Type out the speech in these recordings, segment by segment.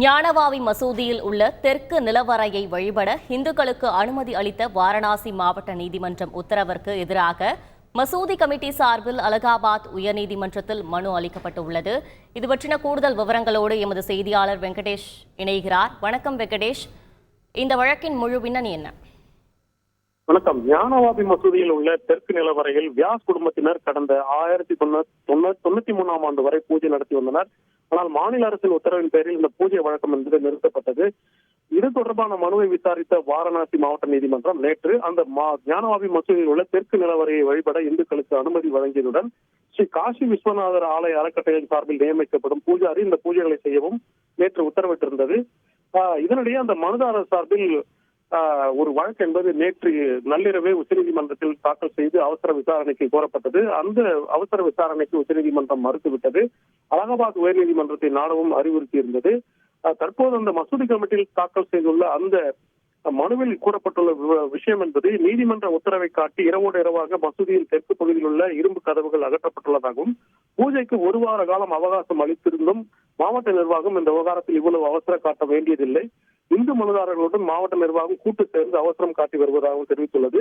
ஞானவாவி மசூதியில் உள்ள தெற்கு நிலவரையை வழிபட இந்துக்களுக்கு அனுமதி அளித்த வாரணாசி மாவட்ட நீதிமன்றம் உத்தரவிற்கு எதிராக மசூதி கமிட்டி சார்பில் அலகாபாத் உயர்நீதிமன்றத்தில் மனு அளிக்கப்பட்டுள்ளது. இது பற்றின கூடுதல் விவரங்களோடு எமது செய்தியாளர் வெங்கடேஷ் இணைகிறார். வணக்கம் வெங்கடேஷ். இந்த வழக்கின் முழு பின்னணி என்ன? வணக்கம். ஞானவாபி மசூதியில் உள்ள தெற்கு நிலவரையில் வியாஸ் குடும்பத்தினர் கடந்த ஆயிரத்தி தொண்ணூத்தி மூணாம் ஆண்டு வரை பூஜை நடத்தி வந்தனர். ஆனால் மாநில அரசின் உத்தரவின் பேரில் இந்த பூஜை வழக்கம் என்பது நிறுத்தப்பட்டது. இது தொடர்பான மனுவை விசாரித்த வாரணாசி மாவட்ட நீதிமன்றம் நேற்று அந்த ஞானவாபி மசூதியில் உள்ள தெற்கு நிலவரையை வழிபட இந்துக்களுக்கு அனுமதி வழங்கியதுடன் ஸ்ரீ காசி விஸ்வநாதர் ஆலய அறக்கட்டளையின் சார்பில் நியமிக்கப்படும் பூஜாரி இந்த பூஜைகளை செய்யவும் நேற்று உத்தரவிட்டிருந்தது. இதனிடையே அந்த மனுதாரர் சார்பில் ஒரு வழக்கு என்பது நேற்று நள்ளிரவே உச்சநீதிமன்றத்தில் தாக்கல் செய்து அவசர விசாரணைக்கு கோரப்பட்டது. அந்த அவசர விசாரணைக்கு உச்சநீதிமன்றம் மறுத்துவிட்டது. அலகாபாத் உயர்நீதிமன்றத்தை நாடவும் அறிவுறுத்தி இருந்தது தற்போது அந்த மசூதி கமிட்டியில் தாக்கல் செய்துள்ள அந்த மனுவில் கூறப்பட்டுள்ள விஷயம் என்பது நீதிமன்ற உத்தரவை காட்டி இரவோடு இரவாக மசூதியின் தெற்கு பகுதியில் உள்ள இரும்பு கதவுகள் அகற்றப்பட்டுள்ளதாகவும் பூஜைக்கு ஒரு வார காலம் அவகாசம் அளித்திருந்தும் மாவட்ட நிர்வாகம் இந்த விவகாரத்தில் இவ்வளவு அவசரம் காட்ட வேண்டியதில்லை. இந்து மனுதாரர்களுடன் மாவட்ட நிர்வாகம் கூட்டு சேர்ந்து அவசரம் காட்டி வருவதாகவும் தெரிவித்துள்ளது.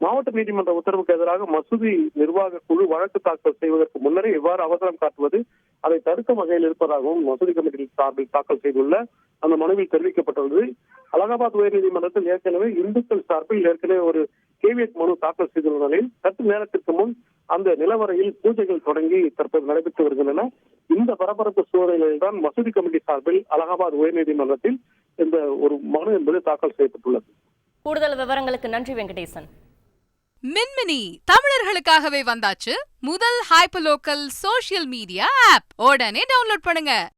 மாவட்ட நீதிமன்ற உத்தரவுக்கு எதிராக மசூதி நிர்வாக குழு வழக்கு தாக்கல் செய்வதற்கு முன்னரே இவ்வாறு அவசரம் காட்டுவது அதை தடுக்கும் வகையில் இருப்பதாகவும் மசூதி கமிட்டி சார்பில் தாக்கல் செய்துள்ள அந்த மனுவில் தெரிவிக்கப்பட்டுள்ளது. அலகாபாத் உயர்நீதிமன்றத்தில் ஏற்கனவே இந்துக்கள் சார்பில் ஏற்கனவே ஒரு கேவிஎஸ் மனு தாக்கல் செய்துள்ள நிலையில் சற்று நேரத்திற்கு முன் அந்த நிலவரையில் பூஜைகள் தொடங்கி தற்போது நடைபெற்று வருகின்றன. இந்த பரபரப்பு சூழலில் தான் மசூதி கமிட்டி சார்பில் அலகாபாத் உயர்நீதிமன்றத்தில் இந்த ஒரு மனு என்பது தாக்கல் செய்யப்பட்டுள்ளது. கூடுதல் விவரங்களுக்கு நன்றி வெங்கடேசன். மின்மினி தமிழர்களுக்காகவே வந்தாச்சு. முதல் hyper local social media app உடனே டவுன்லோட் பண்ணுங்க.